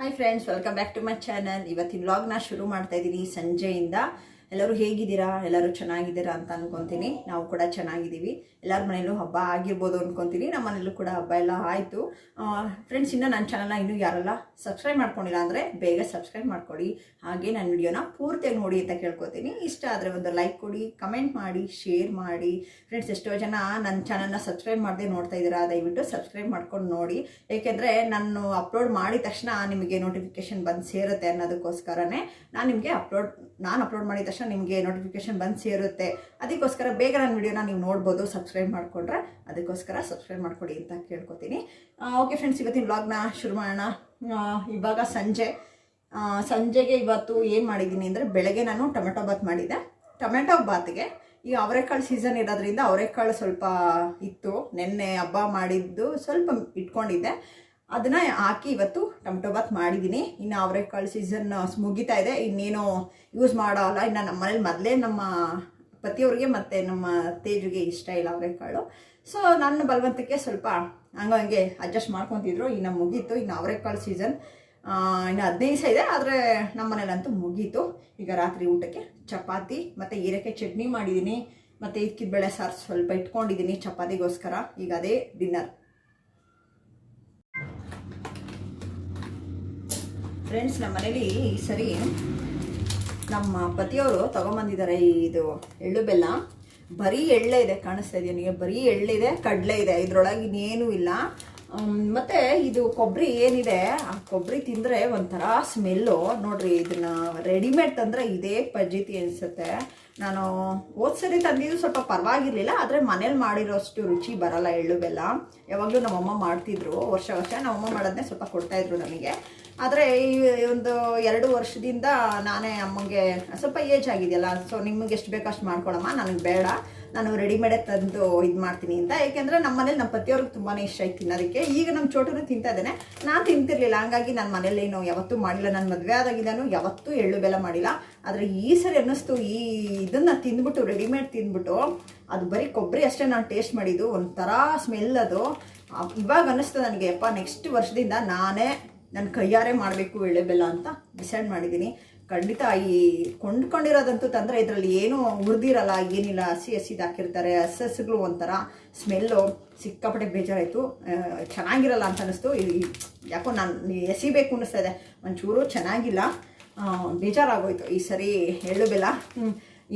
Hi friends welcome back to my channel ಇವತ್ತಿನ ವ್ಲಾಗ್ನ ಶುರು ಮಾಡ್ತಾ ಇದ್ದೀನಿ. ಸಂಜೆಯಿಂದ ಎಲ್ಲರೂ ಹೇಗಿದ್ದೀರಾ? ಎಲ್ಲರೂ ಚೆನ್ನಾಗಿದ್ದೀರಾ? ಅಂತ ಅನ್ಕೊತೀನಿ. ನಾವು ಕೂಡ ಚೆನ್ನಾಗಿದ್ದೀವಿ. ಎಲ್ಲರ ಮನೆಯಲ್ಲೂ ಹಬ್ಬ ಆಗಿರ್ಬೋದು ಅನ್ಕೊಂತೀನಿ. ನಮ್ಮ ಮನೇಲೂ ಕೂಡ ಹಬ್ಬ ಎಲ್ಲ ಆಯಿತು. ಫ್ರೆಂಡ್ಸ್ ಇನ್ನೂ ನನ್ನ ಚಾನಲ್ನ ಇನ್ನೂ ಯಾರೆಲ್ಲ ಸಬ್ಸ್ಕ್ರೈಬ್ ಮಾಡ್ಕೊಂಡಿಲ್ಲ ಅಂದರೆ ಬೇಗ ಸಬ್ಸ್ಕ್ರೈಬ್ ಮಾಡ್ಕೊಡಿ. ಹಾಗೆ ನನ್ನ ವಿಡಿಯೋನ ಪೂರ್ತಿಯಾಗಿ ನೋಡಿ ಅಂತ ಕೇಳ್ಕೊತೀನಿ. ಇಷ್ಟ ಆದರೆ ಒಂದು ಲೈಕ್ ಕೊಡಿ ಕಮೆಂಟ್ ಮಾಡಿ ಶೇರ್ ಮಾಡಿ. ಫ್ರೆಂಡ್ಸ್ ಎಷ್ಟೋ ಜನ ನನ್ನ ಚಾನಲ್ನ ಸಬ್ಸ್ಕ್ರೈಬ್ ಮಾಡದೆ ನೋಡ್ತಾ ಇದ್ದೀರಾ? ದಯವಿಟ್ಟು ಸಬ್ಸ್ಕ್ರೈಬ್ ಮಾಡ್ಕೊಂಡು ನೋಡಿ. ಏಕೆಂದರೆ ನಾನು ಅಪ್ಲೋಡ್ ಮಾಡಿದ ತಕ್ಷಣ ನಿಮಗೆ ನೋಟಿಫಿಕೇಶನ್ ಬಂದು ಸೇರುತ್ತೆ ಅನ್ನೋದಕ್ಕೋಸ್ಕರನೇ ನಾನು ನಿಮಗೆ ಅಪ್ಲೋಡ್ ನಾನು ಅಪ್ಲೋಡ್ ಮಾಡಿದ ತಕ್ಷಣ ನಿಮಗೆ ನೋಟಿಫಿಕೇಶನ್ ಬಂದು ಸೇರುತ್ತೆ. ಅದಕ್ಕೋಸ್ಕರ ಬೇಗ ನನ್ನ ವೀಡಿಯೋನ ನೀವು ನೋಡ್ಬೋದು ಸಬ್ಸ್ಕ್ರೈಬ್ ಮಾಡಿಕೊಂಡ್ರೆ ಅದಕ್ಕೋಸ್ಕರ ಸಬ್ಸ್ಕ್ರೈಬ್ ಮಾಡ್ಕೊಡಿ ಅಂತ ಕೇಳ್ಕೊತೀನಿ. ಓಕೆ ಫ್ರೆಂಡ್ಸ್ ಇವತ್ತಿನ ವ್ಲಾಗ್ನ ಶುರು ಮಾಡೋಣ. ಇವಾಗ ಸಂಜೆ. ಸಂಜೆಗೆ ಇವತ್ತು ಏನು ಮಾಡಿದ್ದೀನಿ ಅಂದರೆ ಬೆಳಗ್ಗೆ ನಾನು ಟೊಮೆಟೊ ಬಾತ್ ಮಾಡಿದ್ದೆ. ಟೊಮೆಟೊ ಬಾತ್ಗೆ ಈ ಅವರೆಕಾಳು ಸೀಸನ್ ಇರೋದ್ರಿಂದ ಅವರೆಕಾಳು ಸ್ವಲ್ಪ ಇತ್ತು. ನಿನ್ನೆ ಹಬ್ಬ ಮಾಡಿದ್ದು ಸ್ವಲ್ಪ ಇಟ್ಕೊಂಡಿದ್ದೆ. ಅದನ್ನ ಹಾಕಿ ಇವತ್ತು ಟೊಮೆಟೊ ಬಾತ್ ಮಾಡಿದ್ದೀನಿ ಇನ್ನು ಅವರೆಕಾಳು ಸೀಸನ್ ಮುಗಿತಾ ಇದೆ. ಇನ್ನೇನು ಯೂಸ್ ಮಾಡೋಲ್ಲ. ಇನ್ನು ನಮ್ಮ ಮನೇಲಿ ಮೊದಲೇ ನಮ್ಮ ಪತಿಯವ್ರಿಗೆ ಮತ್ತು ನಮ್ಮ ತೇಜುಗೆ ಇಷ್ಟ ಇಲ್ಲ ಅವರೆಕಾಳು. ಸೊ ನನ್ನ ಬಲವಂತಕ್ಕೆ ಸ್ವಲ್ಪ ಹಂಗಂಗೆ ಅಡ್ಜಸ್ಟ್ ಮಾಡ್ಕೊತಿದ್ರು. ಇನ್ನು ಮುಗೀತು. ಇನ್ನು ಅವರೆಕಾಳು ಸೀಸನ್ ಇನ್ನು ಹದಿನೈದು ದಿವಸ ಇದೆ. ಆದರೆ ನಮ್ಮ ಮನೇಲಂತೂ ಮುಗೀತು. ಈಗ ರಾತ್ರಿ ಊಟಕ್ಕೆ ಚಪಾತಿ ಮತ್ತು ಹೀರೆಕಾಯಿ ಚಟ್ನಿ ಮಾಡಿದ್ದೀನಿ ಮತ್ತು ಇದಕ್ಕಿದ ಬೇಳೆ ಸಾರು ಸ್ವಲ್ಪ ಇಟ್ಕೊಂಡಿದ್ದೀನಿ ಚಪಾತಿಗೋಸ್ಕರ. ಈಗ ಅದೇ ಡಿನ್ನರ್ ಫ್ರೆಂಡ್ಸ್ ನಮ್ಮ ಮನೇಲಿ ಈ ಸರಿ ನಮ್ಮ ಪತಿಯವರು ತಗೊಂಬಂದಿದ್ದಾರೆ ಇದು ಎಳ್ಳು ಬೆಲ್ಲ. ಬರೀ ಎಳ್ಳೆ ಇದೆ ಕಾಣಿಸ್ತಾ ಇದೆಯಾ ನಿಮಗೆ. ಬರೀ ಎಳ್ಳಿದೆ ಕಡಲೆ ಇದೆ. ಇದ್ರೊಳಗೆ ಇನ್ನೇನು ಇಲ್ಲ. ಮತ್ತೆ ಇದು ಕೊಬ್ಬರಿ ಏನಿದೆ? ಆ ಕೊಬ್ಬರಿ ತಿಂದರೆ ಒಂಥರ ಸ್ಮೆಲ್ಲು. ನೋಡ್ರಿ, ಇದನ್ನ ರೆಡಿಮೇಡ್ ತಂದರೆ ಇದೇ ಪಜ್ಜಿತಿ ಅನಿಸುತ್ತೆ. ನಾನು ಸರಿ ತಂದಿದ್ದು ಸ್ವಲ್ಪ ಪರವಾಗಿರಲಿಲ್ಲ, ಆದರೆ ಮನೇಲಿ ಮಾಡಿರೋಷ್ಟು ರುಚಿ ಬರಲ್ಲ ಎಳ್ಳು ಬೆಲ್ಲ. ಯಾವಾಗಲೂ ನಮ್ಮಮ್ಮ ಮಾಡ್ತಿದ್ರು. ವರ್ಷ ವರ್ಷ ನಮ್ಮಮ್ಮ ಮಾಡೋದನ್ನೇ ಸ್ವಲ್ಪ ಕೊಡ್ತಾಯಿದ್ರು ನಮಗೆ. ಆದರೆ ಈ ಒಂದು ಎರಡು ವರ್ಷದಿಂದ ನಾನೇ ಅಮ್ಮಂಗೆ ಸ್ವಲ್ಪ ಏಜ್ ಆಗಿದೆಯಲ್ಲ ಸೊ ನಿಮಗೆ ಎಷ್ಟು ಬೇಕೋ ಅಷ್ಟು ಮಾಡ್ಕೊಳಮ್ಮ, ನನಗೆ ಬೇಡ. ನಾನು ರೆಡಿಮೇಡೇ ತಂದು ಇದು ಮಾಡ್ತೀನಿ ಅಂತ. ಏಕೆಂದರೆ ನಮ್ಮ ಮನೇಲಿ ನಮ್ಮ ಪತಿಯವ್ರಿಗೆ ತುಂಬಾ ಇಷ್ಟ ಆಯ್ತು ತಿನ್ನೋದಕ್ಕೆ. ಈಗ ನಮ್ಮ ಚೋಟನು ತಿಂತಾ ಇದ್ದಾನೆ. ನಾನು ತಿಂತಿರ್ಲಿಲ್ಲ. ಹಂಗಾಗಿ ನನ್ನ ಮನೇಲಿ ಏನು ಯಾವತ್ತೂ ಮಾಡಿಲ್ಲ. ನಾನು ಮದುವೆ ಆದಾಗಿದ್ದಾನು ಯಾವತ್ತೂ ಎಳ್ಳು ಬೆಲ್ಲ ಮಾಡಿಲ್ಲ. ಆದರೆ ಈ ಸರಿ ಅನ್ನಿಸ್ತು, ಈ ಇದನ್ನು ತಿಂದ್ಬಿಟ್ಟು ರೆಡಿಮೇಡ್ ತಿಂದ್ಬಿಟ್ಟು, ಅದು ಬರೀ ಕೊಬ್ಬರಿ ಅಷ್ಟೇ ನಾನು ಟೇಸ್ಟ್ ಮಾಡಿದ್ದು. ಒಂಥರ ಸ್ಮೆಲ್ ಅದು. ಇವಾಗ ಅನ್ನಿಸ್ತು ನನಗೆ ಅಪ್ಪ ನೆಕ್ಸ್ಟ್ ವರ್ಷದಿಂದ ನಾನೇ ನನ್ನ ಕೈಯಾರೆ ಮಾಡಬೇಕು ಎಳೆಬೆಲ್ಲ ಅಂತ ಡಿಸೈಡ್ ಮಾಡಿದ್ದೀನಿ. ಖಂಡಿತ ಈ ಕೊಂಡ್ಕೊಂಡಿರೋದಂತೂ ತಂದರೆ ಇದರಲ್ಲಿ ಏನೂ ಹುರಿದಿರಲ್ಲ ಏನಿಲ್ಲ, ಹಸಿ ಹಸಿದು ಹಾಕಿರ್ತಾರೆ, ಹಸಿ ಹಸಿಗಳು ಒಂಥರ ಸ್ಮೆಲ್ಲು ಸಿಕ್ಕಾಪಟ್ಟೆ ಬೇಜಾರಾಯಿತು. ಚೆನ್ನಾಗಿರಲ್ಲ ಅಂತ ಅನ್ನಿಸ್ತು. ಯಾಕೋ ನಾನು ಎಸಿಬೇಕು ಅನ್ನಿಸ್ತಾ ಇದೆ. ಒಂಚೂರು ಚೆನ್ನಾಗಿಲ್ಲ. ಬೇಜಾರಾಗೋಯ್ತು. ಈ ಸರಿ ಎಳ್ಳು ಬೆಲ್ಲ.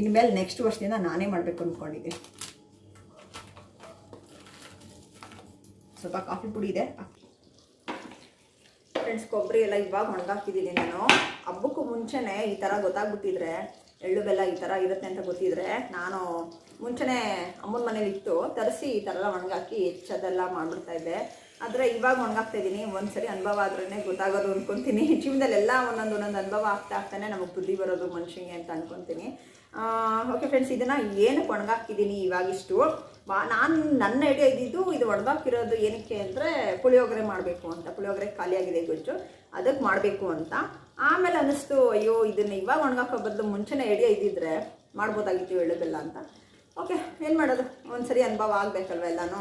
ಇನ್ಮೇಲೆ ನೆಕ್ಸ್ಟ್ ವರ್ಷದಿಂದ ನಾನೇ ಮಾಡಬೇಕು ಅಂದ್ಕೊಂಡಿದ್ದೀನಿ ಸ್ವಲ್ಪ ಕಾಫಿ ಪುಡಿ ಇದೆ. ಫ್ರೆಂಡ್ಸ್ ಕೊಬ್ಬರಿ ಎಲ್ಲ ಇವಾಗ ಒಣಗಾಕಿದ್ದೀನಿ ನಾನು. ಹಬ್ಬಕ್ಕೂ ಮುಂಚೆನೇ ಈ ಥರ ಗೊತ್ತಾಗ್ಬಿಟ್ಟಿದ್ರೆ, ಎಳ್ಳು ಬೆಲ್ಲ ಈ ಥರ ಇರುತ್ತೆ ಅಂತ ಗೊತ್ತಿದ್ರೆ ನಾನು ಮುಂಚೆನೇ ಅಮ್ಮನ ಮನೇಲಿ ಇತ್ತು ತರಿಸಿ ಈ ಥರ ಎಲ್ಲ ಒಣಗಾಕಿ ಹೆಚ್ಚದೆಲ್ಲ ಮಾಡಿಬಿಡ್ತಾ ಇದ್ದೆ. ಆದರೆ ಇವಾಗ ಒಣಗಾಗ್ತಾ ಇದ್ದೀನಿ. ಒಂದ್ಸರಿ ಅನುಭವ ಆದ್ರೇ ಗೊತ್ತಾಗೋದು ಅಂದ್ಕೊತೀನಿ ಜೀವನದಲ್ಲೆಲ್ಲ ಒಂದೊಂದು ಒಂದೊಂದು ಅನುಭವ ಆಗ್ತಾ ಆಗ್ತಾನೆ ನಮಗೆ ಬುದ್ಧಿ ಬರೋದು ಮನುಷ್ಯಂಗೆ ಅಂತ ಅನ್ಕೊತೀನಿ. ಓಕೆ ಫ್ರೆಂಡ್ಸ್ ಇದನ್ನು ಏನಕ್ಕೆ ಒಣಗಾಕಿದ್ದೀನಿ ಇವಾಗಿಷ್ಟು? ಬಾ ನಾನು ನನ್ನ ಐಡಿಯಾ ಇದ್ದಿದ್ದು ಇದು ಒಡೆದಾಕಿರೋದು ಏನಕ್ಕೆ ಅಂದರೆ ಪುಳಿಯೋಗರೆ ಮಾಡಬೇಕು ಅಂತ. ಪುಳಿಯೋಗರೆ ಖಾಲಿಯಾಗಿದೆ ಗೊಜ್ಜು. ಅದಕ್ಕೆ ಮಾಡಬೇಕು ಅಂತ. ಆಮೇಲೆ ಅನ್ನಿಸ್ತು, ಅಯ್ಯೋ, ಇದನ್ನು ಇವಾಗ ಒಣಗಾಕೋ ಬದಲು ಮುಂಚೆನೇ ಐಡಿಯಾ ಇದ್ದಿದ್ರೆ ಮಾಡ್ಬೋದಾಗಿತ್ತು ಎಳ್ಳು ಬೆಲ್ಲ ಅಂತ. ಓಕೆ ಏನು ಮಾಡೋದು? ಒಂದ್ಸರಿ ಅನುಭವ ಆಗಬೇಕಲ್ವ ಎಲ್ಲನೂ?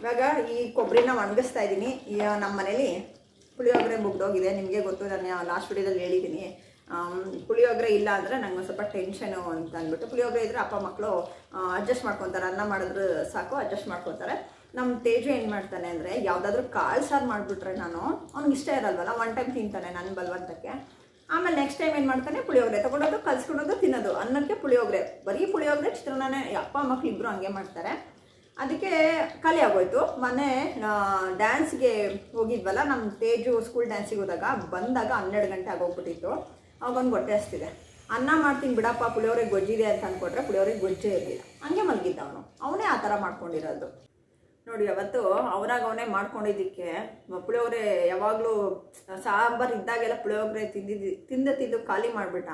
ಇವಾಗ ಈ ಕೊಬ್ಬರಿನ ಒಣಗಿಸ್ತಾ ಇದ್ದೀನಿ. ನಮ್ಮ ಮನೇಲಿ ಪುಳಿಯೋಗರೆ ಮುಗ್ದೋಗಿದೆ. ನಿಮಗೆ ಗೊತ್ತು, ನಾನು ಲಾಸ್ಟ್ ವಿಡಿಯೋದಲ್ಲಿ ಹೇಳಿದ್ದೀನಿ. ಪುಳಿಯೋಗರೆ ಇಲ್ಲ ಅಂದರೆ ನಂಗೆ ಸ್ವಲ್ಪ ಟೆನ್ಷನು ಅಂತ ಅಂದ್ಬಿಟ್ಟು ಪುಳಿಯೋಗರೆ ಇದ್ದರೆ ಅಪ್ಪ ಮಕ್ಕಳು ಅಡ್ಜಸ್ಟ್ ಮಾಡ್ಕೊತಾರೆ, ಅನ್ನ ಮಾಡಿದ್ರೆ ಸಾಕು ಅಡ್ಜಸ್ಟ್ ಮಾಡ್ಕೊತಾರೆ. ನಮ್ಮ ತೇಜು ಏನು ಮಾಡ್ತಾನೆ ಅಂದರೆ ಯಾವುದಾದ್ರೂ ಕಾಳು ಸಾರು ಮಾಡಿಬಿಟ್ರೆ ನಾನು, ಅವ್ನಿಗೆ ಇಷ್ಟ ಇರಲ್ವಲ್ಲ ಒನ್ ಟೈಮ್ ತಿಂತಾನೆ ನನ್ನ ಬಲವಂತಕ್ಕೆ. ಆಮೇಲೆ ನೆಕ್ಸ್ಟ್ ಟೈಮ್ ಏನು ಮಾಡ್ತಾನೆ, ಪುಳಿಯೋಗರೆ ತೊಗೊಂಡೋದು, ಕಲ್ಸ್ಕೊಂಡೋದು, ತಿನ್ನೋದು. ಅನ್ನಕ್ಕೆ ಪುಳಿಯೋಗರೆ, ಬರೀ ಪುಳಿಯೋಗರೆ ಚಿತ್ರಾನ್ನನೇ ಅಪ್ಪ ಮಕ್ಕಳು ಇಬ್ಬರು ಹಂಗೆ ಮಾಡ್ತಾರೆ. ಅದಕ್ಕೆ ಖಾಲಿ ಆಗೋಯ್ತು. ಮನೆ ಡ್ಯಾನ್ಸ್ಗೆ ಹೋಗಿದ್ವಲ್ಲ ನಮ್ಮ ತೇಜು ಸ್ಕೂಲ್ ಡ್ಯಾನ್ಸಿಗೆ ಹೋದಾಗ, ಬಂದಾಗ ಹನ್ನೆರಡು ಗಂಟೆ ಆಗೋಗ್ಬಿಟ್ಟಿತ್ತು. ಅವಾಗೊಂದು ಹೊಟ್ಟೆ ಹಸ್ತಿದೆ. ಅನ್ನ ಮಾಡ್ತೀನಿ ಬಿಡಪ್ಪ ಪುಳಿಯೋರೆ ಗೊಜ್ಜಿದೆ ಅಂತ ಅಂದ್ಕೊಟ್ರೆ ಪುಳಿಯೋರೆ ಗೊಜ್ಜೇ ಇರಲಿಲ್ಲ. ಹಂಗೆ ಮಲಗಿದ್ದ ಅವನು. ಅವನೇ ಆ ಥರ ಮಾಡ್ಕೊಂಡಿರೋದು. ನೋಡಿ, ಅವತ್ತು ಅವನಾಗ ಅವನೇ ಮಾಡ್ಕೊಂಡಿದ್ದಕ್ಕೆ, ಪುಳಿಯೋಗರೆ ಯಾವಾಗಲೂ ಸಾಂಬಾರು ಇದ್ದಾಗೆಲ್ಲ ಪುಳಿಯೋಗರೆ ತಿಂದಿದ್ದು, ತಿಂದು ತಿಂದು ಖಾಲಿ ಮಾಡಿಬಿಟ್ಟ.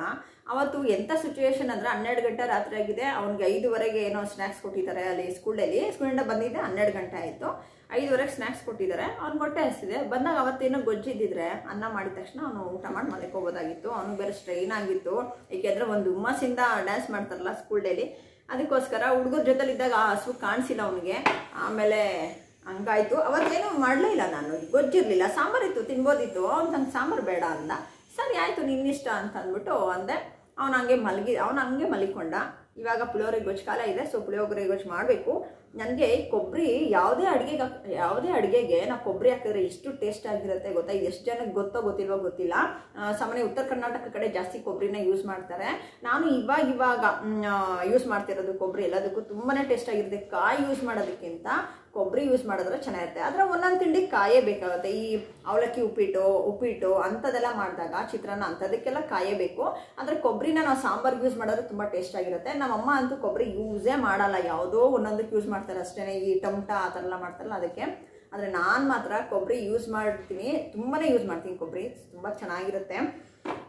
ಅವತ್ತು ಎಂಥ ಸಿಚುವೇಶನ್ ಅಂದರೆ ಹನ್ನೆರಡು ಗಂಟೆ ರಾತ್ರಿ ಆಗಿದೆ, ಅವ್ನಿಗೆ ಐದುವರೆಗೆ ಏನೋ ಸ್ನ್ಯಾಕ್ಸ್ ಕೊಟ್ಟಿದ್ದಾರೆ ಅಲ್ಲಿ ಸ್ಕೂಲಲ್ಲಿ ಸ್ಕೂಲಿಂದ ಬಂದಿದ್ದೆ, ಹನ್ನೆರಡು ಗಂಟೆ ಆಯಿತು. ಐದುವರೆಗೆ ಸ್ನ್ಯಾಕ್ಸ್ ಕೊಟ್ಟಿದ್ದಾರೆ. ಅವ್ನು ಹೊಟ್ಟೆ ಹಸಿದೆ ಬಂದಾಗ ಅವತ್ತೇನೋ ಗೊಜ್ಜಿದ್ದಿದ್ರೆ ಅನ್ನ ಮಾಡಿದ ತಕ್ಷಣ ಅವನು ಊಟ ಮಾಡಿ ಮಲ್ಕೋಬೋದಾಗಿತ್ತು ಅವ್ನಿಗೆ ಬೇರೆ ಸ್ಟ್ರೈನ್ ಆಗಿತ್ತು. ಏಕೆಂದರೆ ಒಂದು ಹುಮ್ಮಸ್ಸಿಂದ ಡ್ಯಾನ್ಸ್ ಮಾಡ್ತಾರಲ್ಲ ಸ್ಕೂಲ್ ಡೇಲಿ ಅದಕ್ಕೋಸ್ಕರ ಹುಡುಗರ ಜೊತೆಲಿದ್ದಾಗ ಆ ಹಸು ಕಾಣಿಸಿಲ್ಲ ಅವನಿಗೆ. ಆಮೇಲೆ ಹಂಗಾಯ್ತು. ಅವತ್ತೇನು ಮಾಡಲೇ ಇಲ್ಲ ನಾನು. ಗೊಜ್ಜಿರಲಿಲ್ಲ ಸಾಂಬಾರಿತ್ತು ತಿನ್ಬೋದಿತ್ತು. ಅವ್ನು ನಂಗೆ ಸಾಂಬಾರು ಬೇಡ ಅಂದ. ಸರಿ, ಆಯಿತು, ನಿನ್ನಿಷ್ಟ ಅಂತ ಅಂದ್ಬಿಟ್ಟು ಅಂದೆ. ಅವ್ನು ಹಂಗೆ ಮಲಗಿ, ಅವ್ನು ಹಂಗೆ ಮಲಿಕೊಂಡ. ಇವಾಗ ಪುಳಿಯೋಗರೆ ಗೊಜ್ಜು ಕಾಲ ಇದೆ ಸೊ ಪುಳಿಯೋಗರೆ ಗೊಜ್ಜು ಮಾಡಬೇಕು. ನನಗೆ ಕೊಬ್ಬರಿ ಯಾವುದೇ ಅಡುಗೆಗೆ ಯಾವುದೇ ಅಡುಗೆಗೆ ನಾವು ಕೊಬ್ಬರಿ ಹಾಕಿದ್ರೆ ಎಷ್ಟು ಟೇಸ್ಟ್ ಆಗಿರುತ್ತೆ ಗೊತ್ತಾ? ಎಷ್ಟು ಜನಕ್ಕೆ ಗೊತ್ತೋ ಗೊತ್ತಿಲ್ವೋ ಗೊತ್ತಿಲ್ಲ. ಸಾಮಾನ್ಯ ಉತ್ತರ ಕರ್ನಾಟಕ ಕಡೆ ಜಾಸ್ತಿ ಕೊಬ್ಬರಿನ ಯೂಸ್ ಮಾಡ್ತಾರೆ. ನಾನು ಇವಾಗ ಇವಾಗ ಯೂಸ್ ಮಾಡ್ತಿರೋದು ಕೊಬ್ಬರಿ ಎಲ್ಲದಕ್ಕೂ ತುಂಬಾ ಟೇಸ್ಟ್ ಆಗಿರುತ್ತೆ. ಕಾಯಿ ಯೂಸ್ ಮಾಡೋದಕ್ಕಿಂತ ಕೊಬ್ಬರಿ ಯೂಸ್ ಮಾಡಿದ್ರೆ ಚೆನ್ನಾಗಿರುತ್ತೆ. ಆದರೆ ಒಂದೊಂದು ತಿಂಡಿ ಕಾಯೇ ಬೇಕಾಗುತ್ತೆ. ಈ ಅವಲಕ್ಕಿ ಉಪ್ಪಿಟ್ಟು ಉಪ್ಪಿಟ್ಟು ಅಂಥದ್ದೆಲ್ಲ ಮಾಡಿದಾಗ, ಚಿತ್ರಾನ್ನ ಅಂಥದಕ್ಕೆಲ್ಲ ಕಾಯೇ ಬೇಕು. ಆದರೆ ಕೊಬ್ಬರಿನ ನಾವು ಸಾಂಬಾರ್ಗೆ ಯೂಸ್ ಮಾಡಿದ್ರೆ ತುಂಬ ಟೇಸ್ಟ್ ಆಗಿರುತ್ತೆ. ನಮ್ಮಮ್ಮ ಅಂತೂ ಕೊಬ್ಬರಿ ಯೂಸೇ ಮಾಡಲ್ಲ. ಯಾವುದೋ ಒಂದೊಂದಕ್ಕೆ ಯೂಸ್ ಮಾಡ್ತಾರೆ ಅಷ್ಟೇ ಈ ಟಮಟ ಆ ಥರ ಎಲ್ಲ ಮಾಡ್ತಾರಲ್ಲ ಅದಕ್ಕೆ. ಆದರೆ ನಾನು ಮಾತ್ರ ಕೊಬ್ಬರಿ ಯೂಸ್ ಮಾಡ್ತೀನಿ. ತುಂಬಾ ಯೂಸ್ ಮಾಡ್ತೀನಿ ಕೊಬ್ಬರಿ ತುಂಬ ಚೆನ್ನಾಗಿರುತ್ತೆ.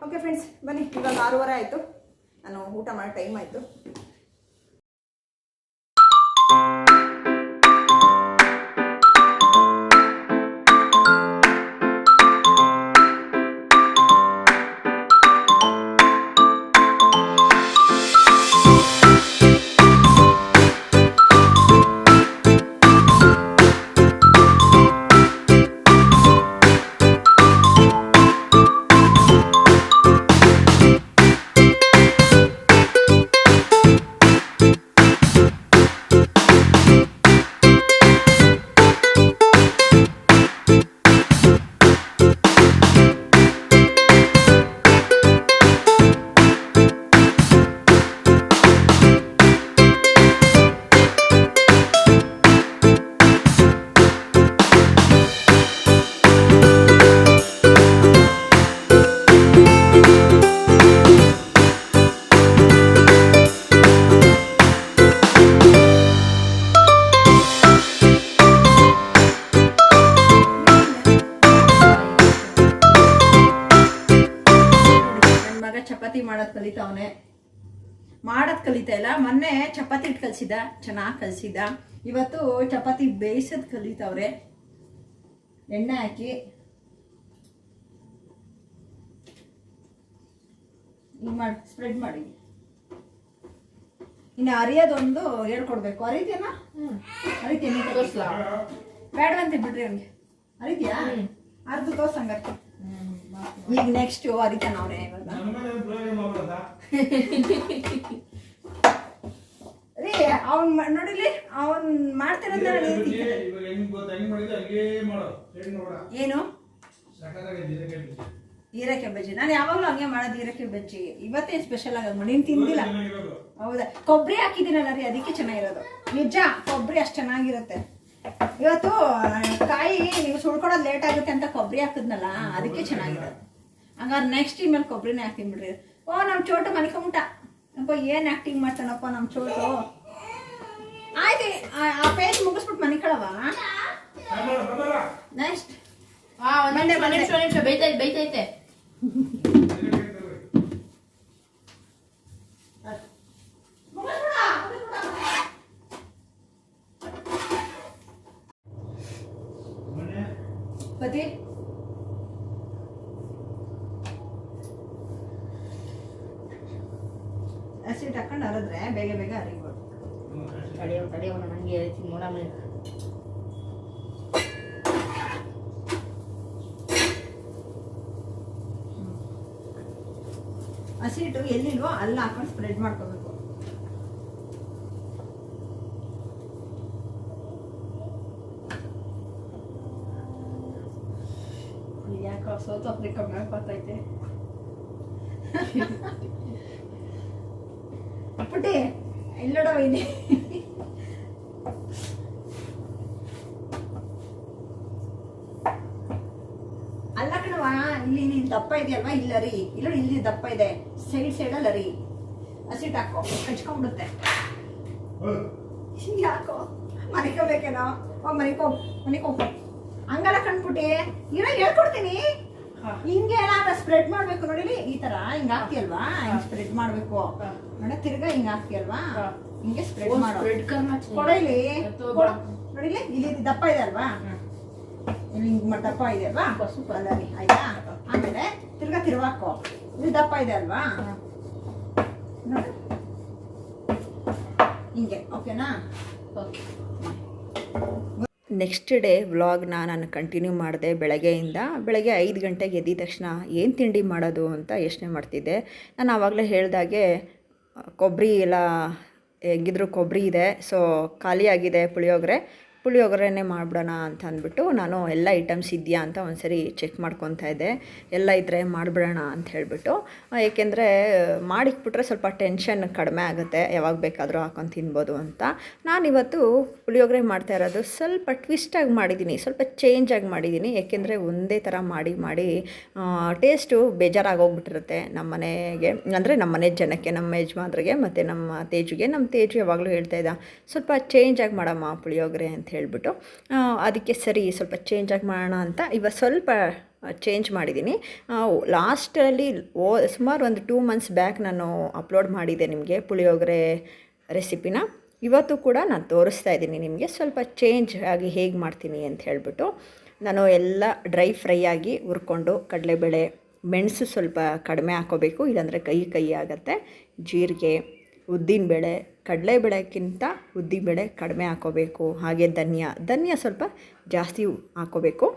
ಓಕೆ ಫ್ರೆಂಡ್ಸ್ ಬನ್ನಿ. ಇವಾಗ ಆರೂವರೆ ಆಯಿತು. ನಾನು ಊಟ ಮಾಡೋ ಟೈಮ್ ಆಯಿತು. ಮಾಡೋದು ಕಲಿತಾವನೆ ಮಾಡೋದು ಕಲಿತಾ ಇಲ್ಲ ಮೊನ್ನೆ ಚಪಾತಿ ಹಿಟ್ಟು ಕಲಿಸಿದ ಚೆನ್ನಾಗಿ ಕಲಿಸಿದ ಇವತ್ತು ಚಪಾತಿ ಬೇಯಿಸೋದು ಕಲಿತಾವ್ರೆ ಎಣ್ಣೆ ಹಾಕಿ. ಹಿಂಗೆ ಮಾಡಿ ಸ್ಪ್ರೆಡ್ ಮಾಡಿ. ಇನ್ನು ಅರಿಯೋದೊಂದು ಹೇಳ್ಕೊಡ್ಬೇಕು. ಅರಿತೀನಾ ಅರಿತೀಯ ಬೇಡವಂತೆ ಬಿಡ್ರಿ ಅವನಿಗೆ. ಅರಿತೀಯ ಅರ್ಧ ತೋರ್ಸಂಗತ್ತೆ ಈಗ ನೆಕ್ಸ್ಟ್ ಅರಿತಾನ ಅವರೇ ಇವಾಗ. ರೀ ಅವ್ನ್ ನೋಡಿಲಿ ಅವ್ನ್ ಮಾಡ್ತಿರೋದ್ ನೋಡಿ ಏನು? ಹೀರಕ್ಕೆ ಬಜ್ಜಿ. ನಾನು ಯಾವಾಗಲೂ ಹಂಗೆ ಮಾಡೋದು ಹೀರಕ್ಕೆ ಬಜ್ಜಿ. ಇವತ್ತೇ ಸ್ಪೆಷಲ್ ಆಗ ನೀನು ತಿಂದಿಲ್ಲ. ಹೌದಾ? ಕೊಬ್ಬರಿ ಹಾಕಿದ್ದೀನಲ್ಲ ರೀ ಅದಕ್ಕೆ ಚೆನ್ನಾಗಿರೋದು. ನಿಜ ಕೊಬ್ಬರಿ ಅಷ್ಟು ಚೆನ್ನಾಗಿರುತ್ತೆ. ಇವತ್ತು ಕಾಯಿ ನೀವು ಸುಳ್ಕೊಡೋದು ಲೇಟ್ ಆಗುತ್ತೆ ಅಂತ ಕೊಬ್ಬರಿ ಹಾಕಿದ್ನಲ್ಲ ಅದಕ್ಕೆ ಚೆನ್ನಾಗಿದೆ. ಹಂಗಾರೆ ನೆಕ್ಸ್ಟ್ ಇಮೇಲೆ ಕೊಬ್ಬರಿನೇ ಹಾಕ್ತೀನಿ ಬಿಡ್ರಿ. ಓ ನಮ್ಮ ಚೋಟು ಮಲ್ಕೊಂಬಿಟ್ಟ. ಅಪ್ಪ ಏನ್ ಆಕ್ಟಿಂಗ್ ಮಾಡ್ತಾನಪ್ಪ ನಮ್ಮ ಚೋಟು? ಆಯ್ತು ಆ- ಪೇಜ್ ಮುಗಿಸ್ಬಿಟ್ಟು ಮನಿಕಳವ ನೆಕ್ಸ್ಟ್ ಬೈತೈತೆ ಪತಿ ಆಸಿಡ್ ಹಾಕೊಂಡು ಅರದ್ರೆ ಬೇಗ ಬೇಗ ಅರಿಬೋದು ತಡೆಯೋ ತಡೆಯೋ ನಂಗೆ ಹೇಳ್ತೀನಿ ನೋಡಮ್ಮ ಹಸಿಟ್ಟು ಎಲ್ಲಿಲ್ವೋ ಅಲ್ಲ ಹಾಕೊಂಡು ಸ್ಪ್ರೆಡ್ ಮಾಡ್ಕೋಬೇಕು ಯಾಕೋ ಸೌತ್ ಆಫ್ರಿಕಾ ಮ್ಯಾಪ್ ಬರ್ತೈತೆ ಪುಟ್ಟಿ ಎಲ್ಲೋಡ ಇದೆ ಅಲ್ಲ ಕಣವ ಇಲ್ಲಿ ನೀನ್ ದಪ್ಪ ಇದೆಯಲ್ವಾ ಇಲ್ಲ ರೀ ಇಲ್ಲ ಇಲ್ಲಿ ದಪ್ಪ ಇದೆ ಸೈಡ್ ಸೈಡಲ್ಲ ರೀ ಹಸಿಟ್ಟು ಹಾಕೋ ಹಚ್ಕೊಂಡ್ಬಿಡುತ್ತೆ ಯಾಕೋ ಮನಿಕೋಬೇಕೇನೋ ಮನಿಕೋ ಮನಿಕೋ ಹಂಗಲ್ಲ ಕಂಡ್ಬಿಟ್ಟಿ ಇರೋ ಹೇಳ್ಕೊಡ್ತೀನಿ ಹಿಂಗೆ ಏನಾದ್ರೂ ಸ್ಪ್ರೆಡ್ ಮಾಡ್ಬೇಕು ನೋಡಿಲಿ? ಈ ತರ ಹಿಂಗ ಅಲ್ವಾ? ಹಿಂಗ್ ಸ್ಪ್ರೆಡ್ ಮಾಡ್ಬೇಕು. ನೋಡ ತಿರ್ಗಾ ಹಿಂಗ ಹಾಕ್ತಿಯಲ್ವಾ ಅಲ್ವಾ? ಹಿಂಗೆ ಸ್ಪ್ರೆಡ್ ಮಾಡೋ. ಬ್ರೆಡ್ ಕರ್ಮ ಕೊಡ. ನೋಡಿಲಿ? ಇಲ್ಲಿ ದಪ್ಪ ಇದೆ ಅಲ್ವಾ? ಇಲ್ಲಿ ಹಿಂಗ್ ದಪ್ಪ ಇದೆ ಅಲ್ವಾ? ಸೂಪರ್ ರೀ ಆಯ್ತಾ? ಆಮೇಲೆ ತಿರ್ಗಾ ತಿರ್ವಾಕೋ ಇಲ್ಲಿ ದಪ್ಪ ಇದೆ ಅಲ್ವಾ? ನೋಡಿ. ಹಿಂಗೆ ಓಕೆನಾ ನೆಕ್ಸ್ಟ್ ಡೇ ವ್ಲಾಗ್ನ ನಾನು ಕಂಟಿನ್ಯೂ ಮಾಡಿದೆ ಬೆಳಗ್ಗೆಯಿಂದ. ಬೆಳಗ್ಗೆ ಐದು ಗಂಟೆಗೆ ಎದ್ದಿದ ತಕ್ಷಣ ಏನು ತಿಂಡಿ ಮಾಡೋದು ಅಂತ ಯೋಚನೆ ಮಾಡ್ತಿದ್ದೆ. ನಾನು ಆವಾಗಲೇ ಹೇಳ್ದಾಗೆ ಕೊಬ್ಬರಿ ಎಲ್ಲ, ಹೆಂಗಿದ್ರು ಕೊಬ್ಬರಿ ಇದೆ ಸೊ ಖಾಲಿಯಾಗಿದೆ ಪುಳಿಯೋಗರೆ. ಪುಳಿಯೋಗರೆನೇ ಮಾಡಿಬಿಡೋಣ ಅಂತ ಅಂದ್ಬಿಟ್ಟು ನಾನು ಎಲ್ಲ ಐಟಮ್ಸ್ ಇದೆಯಾ ಅಂತ ಒಂದ್ಸರಿ ಚೆಕ್ ಮಾಡ್ಕೊತಾ ಇದ್ದೆ. ಎಲ್ಲ ಇದ್ದರೆ ಮಾಡಿಬಿಡೋಣ ಅಂತ ಹೇಳಿಬಿಟ್ಟು ಏಕೆಂದರೆ ಮಾಡಿಕ್ಬಿಟ್ರೆ ಸ್ವಲ್ಪ ಟೆನ್ಷನ್ ಕಡಿಮೆ ಆಗುತ್ತೆ. ಯಾವಾಗ ಬೇಕಾದರೂ ಹಾಕೊಂಡು ತಿನ್ಬೋದು ಅಂತ. ನಾನಿವತ್ತು ಪುಳಿಯೋಗರೆ ಮಾಡ್ತಾ ಇರೋದು ಸ್ವಲ್ಪ ಟ್ವಿಸ್ಟಾಗಿ ಮಾಡಿದ್ದೀನಿ. ಸ್ವಲ್ಪ ಚೇಂಜಾಗಿ ಮಾಡಿದ್ದೀನಿ. ಏಕೆಂದರೆ ಒಂದೇ ಥರ ಮಾಡಿ ಮಾಡಿ ಟೇಸ್ಟು ಬೇಜಾರಾಗೋಗ್ಬಿಟ್ಟಿರುತ್ತೆ ನಮ್ಮ ಮನೆಗೆ. ಅಂದರೆ ನಮ್ಮ ಮನೆ ಜನಕ್ಕೆ ನಮ್ಮ ಯಜಮಾನ್ರಿಗೆ ಮತ್ತು ನಮ್ಮ ತೇಜುಗೆ. ನಮ್ಮ ತೇಜು ಯಾವಾಗಲೂ ಹೇಳ್ತಾ ಇದ್ದ, ಸ್ವಲ್ಪ ಚೇಂಜಾಗಿ ಮಾಡಮ್ಮ ಪುಳಿಯೋಗರೆ ಅಂತ. ಹೇಳಿಬಿಟ್ಟು ಅದಕ್ಕೆ ಸರಿ ಸ್ವಲ್ಪ ಚೇಂಜಾಗಿ ಮಾಡೋಣ ಅಂತ ಇವಾಗ ಸ್ವಲ್ಪ ಚೇಂಜ್ ಮಾಡಿದ್ದೀನಿ. ಲಾಸ್ಟಲ್ಲಿ ಓ, ಸುಮಾರು ಒಂದು ಟೂ ಮಂತ್ಸ್ ಬ್ಯಾಕ್ ನಾನು ಅಪ್ಲೋಡ್ ಮಾಡಿದ್ದೆ ನಿಮಗೆ ಪುಳಿಯೋಗರೆ ರೆಸಿಪಿನ ಇವತ್ತು ಕೂಡ ನಾನು ತೋರಿಸ್ತಾ ಇದ್ದೀನಿ ನಿಮಗೆ ಸ್ವಲ್ಪ ಚೇಂಜ್ ಆಗಿ ಹೇಗೆ ಮಾಡ್ತೀನಿ ಅಂತ ಹೇಳಿಬಿಟ್ಟು. ನಾನು ಎಲ್ಲ ಡ್ರೈ ಫ್ರೈ ಆಗಿ ಹುರ್ಕೊಂಡು ಕಡಲೆಬೇಳೆ, ಮೆಣಸು ಸ್ವಲ್ಪ ಕಡಿಮೆ ಹಾಕೋಬೇಕು, ಇಲ್ಲಾಂದರೆ ಕೈ ಕೈ ಆಗುತ್ತೆ, ಜೀರಿಗೆ. ಉದ್ದಿನಬೇಳೆ ಉದ್ದಿನ ಬೇಳೆ ಕಡಿಮೆ ಹಾಕೋಬೇಕು. ಹಾಗೆ ಧನಿಯಾ. ಧನಿಯಾ ಸ್ವಲ್ಪ ಜಾಸ್ತಿ ಹಾಕೋಬೇಕು.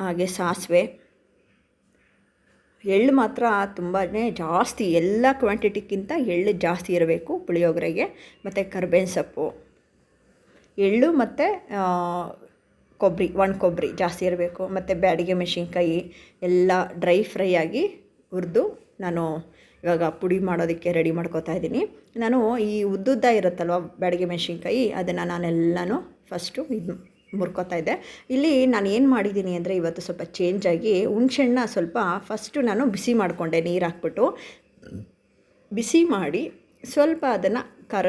ಹಾಗೆ ಸಾಸಿವೆ. ಎಳ್ಳು ಮಾತ್ರ ತುಂಬಾ ಜಾಸ್ತಿ, ಎಲ್ಲ ಕ್ವಾಂಟಿಟಿಗಿಂತ ಎಳ್ಳು ಜಾಸ್ತಿ ಇರಬೇಕು ಪುಳಿಯೋಗರೆಗೆ. ಮತ್ತು ಕರ್ಬೇವಿನ ಸೊಪ್ಪು. ಎಳ್ಳು ಮತ್ತು ಕೊಬ್ಬರಿ ಒಣ ಕೊಬ್ಬರಿ ಜಾಸ್ತಿ ಇರಬೇಕು. ಮತ್ತು ಬ್ಯಾಡಿಗೆ ಮೆಣಸಿನ್ಕಾಯಿ ಎಲ್ಲ ಡ್ರೈ ಫ್ರೈ ಆಗಿ ಹುರಿದು ನಾನು ಇವಾಗ ಪುಡಿ ಮಾಡೋದಕ್ಕೆ ರೆಡಿ ಮಾಡ್ಕೋತಾ ಇದ್ದೀನಿ. ನಾನು ಈ ಉದ್ದುದ್ದ ಇರುತ್ತಲ್ವ ಬ್ಯಾಡಿಗೆ ಮೆಣಸಿನ್ಕಾಯಿ, ಅದನ್ನು ನಾನೆಲ್ಲನೂ ಫಸ್ಟು ಇದು ಮುರ್ಕೋತಾ ಇದ್ದೆ. ಇಲ್ಲಿ ನಾನು ಏನು ಮಾಡಿದ್ದೀನಿ ಅಂದರೆ ಇವತ್ತು ಸ್ವಲ್ಪ ಚೇಂಜ್ ಆಗಿ ಹುಣ್ಸೆಣ್ಣ ಸ್ವಲ್ಪ ಫಸ್ಟು ನಾನು ಬಿಸಿ ಮಾಡಿಕೊಂಡೆ ನೀರು ಹಾಕ್ಬಿಟ್ಟು. ಬಿಸಿ ಮಾಡಿ ಸ್ವಲ್ಪ ಅದನ್ನು ಕರ,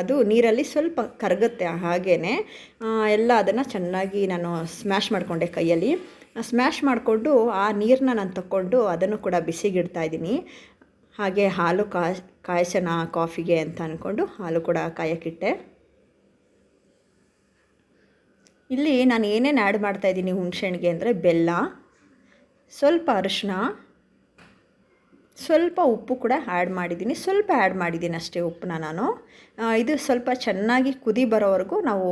ಅದು ನೀರಲ್ಲಿ ಸ್ವಲ್ಪ ಕರಗುತ್ತೆ ಹಾಗೇ ಎಲ್ಲ ಅದನ್ನು ಚೆನ್ನಾಗಿ ನಾನು ಸ್ಮ್ಯಾಶ್ ಮಾಡಿಕೊಂಡೆ ಕೈಯಲ್ಲಿ. ಸ್ಮ್ಯಾಶ್ ಮಾಡಿಕೊಂಡು ಆ ನೀರನ್ನ ನಾನು ತಗೊಂಡು ಅದನ್ನು ಕೂಡ ಬಿಸಿಗಿಡ್ತಾ ಇದ್ದೀನಿ. ಹಾಗೆ ಹಾಲು ಕಾಯ್ ಕಾಯಿಸೋಣ ಕಾಫಿಗೆ ಅಂತ ಅಂದ್ಕೊಂಡು ಹಾಲು ಕೂಡ ಕಾಯಕ್ಕಿಟ್ಟೆ. ಇಲ್ಲಿ ನಾನು ಏನೇನು ಆ್ಯಡ್ ಮಾಡ್ತಾಯಿದ್ದೀನಿ ಹುಣಸೆಣ್ಣಿಗೆ ಅಂದರೆ ಬೆಲ್ಲ, ಸ್ವಲ್ಪ ಅರಿಶಿನ ಸ್ವಲ್ಪ ಉಪ್ಪು ಕೂಡ ಆ್ಯಡ್ ಮಾಡಿದ್ದೀನಿ. ಸ್ವಲ್ಪ ಆ್ಯಡ್ ಮಾಡಿದ್ದೀನಿ ಅಷ್ಟೇ ಉಪ್ಪನ್ನ ನಾನು. ಇದು ಸ್ವಲ್ಪ ಚೆನ್ನಾಗಿ ಕುದಿ ಬರೋವರೆಗೂ ನಾವು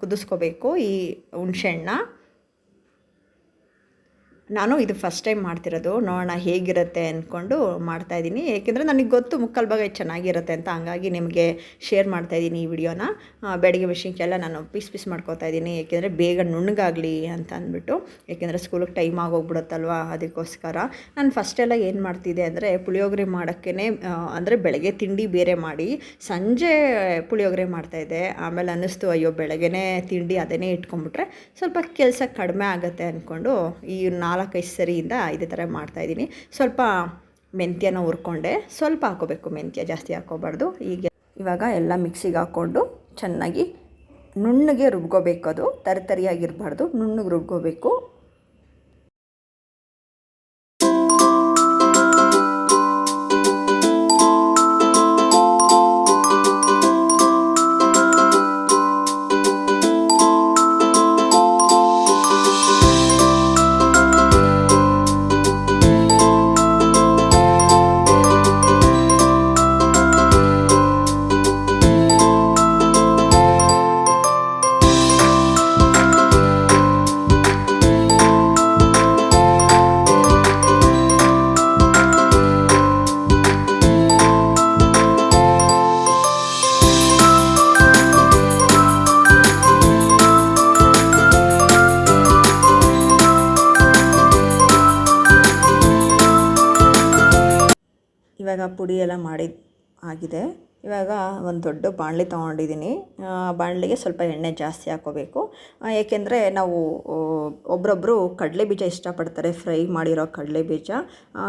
ಕುದಿಸ್ಕೋಬೇಕು ಈ ಹುಣ್ಸೆಹಣ್ಣ ನಾನು ಇದು ಫಸ್ಟ್ ಟೈಮ್ ಮಾಡ್ತಿರೋದು. ನೋಡೋಣ ಹೇಗಿರುತ್ತೆ ಅಂದ್ಕೊಂಡು ಮಾಡ್ತಾಯಿದ್ದೀನಿ ಏಕೆಂದರೆ ನನಗೆ ಗೊತ್ತು ಮುಕ್ಕಲ್ ಭಾಗ ಚೆನ್ನಾಗಿರುತ್ತೆ ಅಂತ. ಹಂಗಾಗಿ ನಿಮಗೆ ಶೇರ್ ಮಾಡ್ತಾಯಿದ್ದೀನಿ ಈ ವಿಡಿಯೋನ ಬೆಳಗ್ಗೆ ವಿಷಯಕ್ಕೆಲ್ಲ ನಾನು ಪೀಸ್ ಪೀಸ್ ಮಾಡ್ಕೋತಾ ಇದ್ದೀನಿ. ಏಕೆಂದರೆ ಬೇಗ ನುಣ್ಣಗಾಗಲಿ ಅಂತ ಅಂದ್ಬಿಟ್ಟು. ಏಕೆಂದರೆ ಸ್ಕೂಲಿಗೆ ಟೈಮ್ ಆಗೋಗ್ಬಿಡುತ್ತಲ್ವ? ಅದಕ್ಕೋಸ್ಕರ. ನಾನು ಫಸ್ಟೆಲ್ಲ ಏನು ಮಾಡ್ತಿದ್ದೆ ಅಂದರೆ ಪುಳಿಯೋಗರೆ ಮಾಡೋಕ್ಕೇ ಅಂದರೆ ಬೆಳಗ್ಗೆ ತಿಂಡಿ ಬೇರೆ ಮಾಡಿ, ಸಂಜೆ ಪುಳಿಯೋಗರೆ ಮಾಡ್ತಾಯಿದ್ದೆ ಆಮೇಲೆ ಅನ್ನಿಸ್ತು, ಅಯ್ಯೋ, ಬೆಳಗ್ಗೆನೇ ತಿಂಡಿ ಅದನ್ನೇ ಇಟ್ಕೊಂಡ್ಬಿಟ್ರೆ ಸ್ವಲ್ಪ ಕೆಲಸ ಕಡಿಮೆ ಆಗುತ್ತೆ ಅಂದ್ಕೊಂಡು ಈ ನಾಲ್ಕೈದು ಸರಿಯಿಂದ ಇದೇ ಥರ ಮಾಡ್ತಾಯಿದ್ದೀನಿ ಸ್ವಲ್ಪ ಮೆಂತ್ಯನ ಹುರ್ಕೊಂಡೆ. ಸ್ವಲ್ಪ ಹಾಕೋಬೇಕು. ಮೆಂತ್ಯ ಜಾಸ್ತಿ ಹಾಕೋಬಾರ್ದು. ಈಗ ಇವಾಗ ಎಲ್ಲ ಮಿಕ್ಸಿಗೆ ಹಾಕ್ಕೊಂಡು ಚೆನ್ನಾಗಿ ನುಣ್ಣಗೆ ರುಬ್ಕೋಬೇಕು ಅದು. ತರಿತರಿಯಾಗಿರಬಾರ್ದು. ನುಣ್ಣಗೆ ರುಬ್ಕೋಬೇಕು. ಇವಾಗ ಪುಡಿ ಎಲ್ಲ ಮಾಡಿ ಆಗಿದೆ. ಇವಾಗ ಒಂದು ದೊಡ್ಡ ಬಾಣಲೆ ತೊಗೊಂಡಿದ್ದೀನಿ. ಬಾಣಲಿಗೆ ಸ್ವಲ್ಪ ಎಣ್ಣೆ ಜಾಸ್ತಿ ಹಾಕೋಬೇಕು. ಏಕೆಂದರೆ ನಾವು ಒಬ್ಬರೊಬ್ಬರು ಕಡಲೆ ಬೀಜ ಇಷ್ಟಪಡ್ತಾರೆ. ಫ್ರೈ ಮಾಡಿರೋ ಕಡಲೆ ಬೀಜ.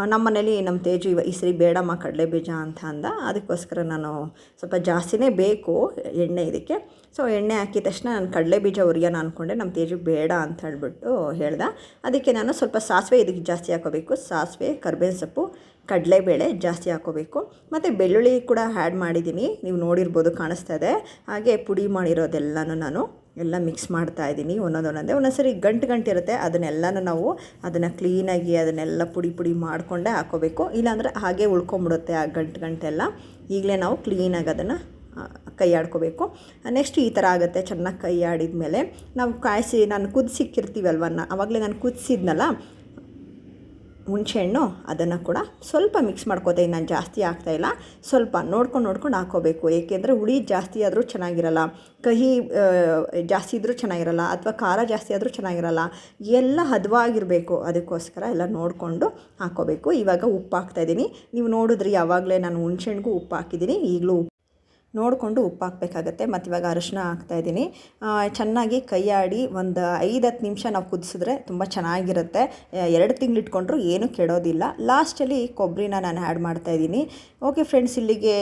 ನಮ್ಮ ಮನೇಲಿ ನಮ್ಮ ತೇಜು ಇವ, ಈ ಸರಿ ಬೇಡಮ್ಮ ಕಡಲೆ ಬೀಜ ಅಂತ ಅಂದ. ಅದಕ್ಕೋಸ್ಕರ ನಾನು ಸ್ವಲ್ಪ ಜಾಸ್ತಿನೇ ಬೇಕು ಎಣ್ಣೆ ಇದಕ್ಕೆ. ಸೊ, ಎಣ್ಣೆ ಹಾಕಿದ ತಕ್ಷಣ ನಾನು ಕಡಲೆ ಬೀಜ ಉರಿಯೋಣ ಅಂದ್ಕೊಂಡೆ ನಮ್ಮ ತೇಜು ಬೇಡ ಅಂತ ಹೇಳ್ಬಿಟ್ಟು ಹೇಳ್ದೆ. ಅದಕ್ಕೆ ನಾನು ಸ್ವಲ್ಪ ಸಾಸಿವೆ ಇದಕ್ಕೆ ಜಾಸ್ತಿ ಹಾಕೋಬೇಕು. ಸಾಸಿವೆ, ಕರ್ಬೇವಿನ ಸೊಪ್ಪು ಕಡಲೆಬೇಳೆ ಜಾಸ್ತಿ ಹಾಕೋಬೇಕು. ಮತ್ತು ಬೆಳ್ಳುಳ್ಳಿ ಕೂಡ ಆ್ಯಡ್ ಮಾಡಿದ್ದೀನಿ. ನೀವು ನೋಡಿರ್ಬೋದು ಕಾಣಿಸ್ತಾ ಇದೆ ಹಾಗೆ ಪುಡಿ ಮಾಡಿರೋದೆಲ್ಲನೂ ನಾನು ಎಲ್ಲ ಮಿಕ್ಸ್ ಮಾಡ್ತಾ ಇದ್ದೀನಿ ಒಂದೊಂದು ಒಂದೊಂದೇ ಒಂದೊಂದು ಸರಿ ಗಂಟು ಗಂಟು ಇರುತ್ತೆ. ಅದನ್ನೆಲ್ಲನೂ ನಾವು ಅದನ್ನು ಕ್ಲೀನಾಗಿ ಅದನ್ನೆಲ್ಲ ಪುಡಿ ಪುಡಿ ಮಾಡಿಕೊಂಡೇ ಹಾಕೋಬೇಕು. ಇಲ್ಲಾಂದರೆ ಹಾಗೆ ಉಳ್ಕೊಂಬಿಡುತ್ತೆ ಆ ಗಂಟು ಗಂಟೆಲ್ಲ. ಈಗಲೇ ನಾವು ಕ್ಲೀನಾಗಿ ಅದನ್ನು ಕೈ ಆಡ್ಕೋಬೇಕು ನೆಕ್ಸ್ಟ್ ಈ ಥರ ಆಗುತ್ತೆ. ಚೆನ್ನಾಗಿ ಕೈ ಆಡಿದ್ಮೇಲೆ ನಾವು ಕಾಯಿಸಿ, ನಾನು ಕುದಿಸಿಕ್ಕಿರ್ತೀವಲ್ವ ಆವಾಗಲೇ ನಾನು ಕುದಿಸಿದ್ನಲ್ಲ ಹುಣಸೆಹಣ್ಣು ಅದನ್ನು ಕೂಡ ಸ್ವಲ್ಪ ಮಿಕ್ಸ್ ಮಾಡ್ಕೋತೀನಿ ನಾನು ಜಾಸ್ತಿ ಹಾಕ್ತಾಯಿಲ್ಲ ಸ್ವಲ್ಪ ನೋಡ್ಕೊಂಡು ನೋಡ್ಕೊಂಡು ಹಾಕೋಬೇಕು. ಏಕೆಂದರೆ ಹುಳಿ ಜಾಸ್ತಿ ಆದರೂ ಚೆನ್ನಾಗಿರಲ್ಲ. ಕಹಿ ಜಾಸ್ತಿ ಇದ್ದರೂ ಚೆನ್ನಾಗಿರಲ್ಲ ಅಥವಾ ಖಾರ ಜಾಸ್ತಿ ಆದರೂ ಚೆನ್ನಾಗಿರಲ್ಲ. ಎಲ್ಲ ಹದವಾಗಿರಬೇಕು. ಅದಕ್ಕೋಸ್ಕರ ಎಲ್ಲ ನೋಡಿಕೊಂಡು ಹಾಕೋಬೇಕು. ಇವಾಗ ಉಪ್ಪು ಹಾಕ್ತಾಯಿದ್ದೀನಿ ನೀವು ನೋಡಿದ್ರಿ, ಯಾವಾಗಲೇ ನಾನು ಹುಣಸೆಹಣ್ಣಿಗೂ ಉಪ್ಪು ಹಾಕಿದ್ದೀನಿ ಈಗಲೂ ನೋಡಿಕೊಂಡು ಉಪ್ಪು ಹಾಕಬೇಕಾಗತ್ತೆ ಮತ್ತು ಇವಾಗ ಅರಿಶಿನ ಹಾಕ್ತಾಯಿದ್ದೀನಿ ಚೆನ್ನಾಗಿ ಕೈಯಾಡಿ ಒಂದು ಐದು ಹತ್ತು ನಿಮಿಷ ನಾವು ಕುದಿಸಿದ್ರೆ ತುಂಬ ಚೆನ್ನಾಗಿರುತ್ತೆ. ಎರಡು ತಿಂಗಳು ಇಟ್ಕೊಂಡ್ರು ಏನೂ ಕೆಡೋದಿಲ್ಲ. ಲಾಸ್ಟಲ್ಲಿ ಕೊಬ್ಬರಿನ ನಾನು ಆ್ಯಡ್ ಮಾಡ್ತಾಯಿದ್ದೀನಿ ಓಕೆ ಫ್ರೆಂಡ್ಸ್ ಇಲ್ಲಿಗೆ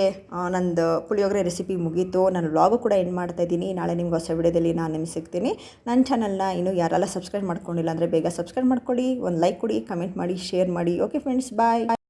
ನಂದು ಪುಳಿಯೋಗರೆ ರೆಸಿಪಿ ಮುಗೀತು. ನಾನು ವ್ಲಾಗು ಕೂಡ ಎಂಡ್ ಮಾಡ್ತಾಯಿದ್ದೀನಿ ನಾಳೆ ನಿಮ್ಗೆ ಹೊಸ ವಿಡಿಯೋದಲ್ಲಿ ನಾನು ನಿಮ್ಗೆ ಸಿಗ್ತೀನಿ. ನನ್ನ ಚಾನಲ್ನ ಇನ್ನೂ ಯಾರೆಲ್ಲ ಸಬ್ಸ್ಕ್ರೈಬ್ ಮಾಡ್ಕೊಂಡಿಲ್ಲ ಅಂದರೆ ಬೇಗ ಸಬ್ಸ್ಕ್ರೈಬ್ ಮಾಡ್ಕೊಳ್ಳಿ. ಒಂದು ಲೈಕ್ ಕೊಡಿ ಕಮೆಂಟ್ ಮಾಡಿ ಶೇರ್ ಮಾಡಿ. Okay friends bye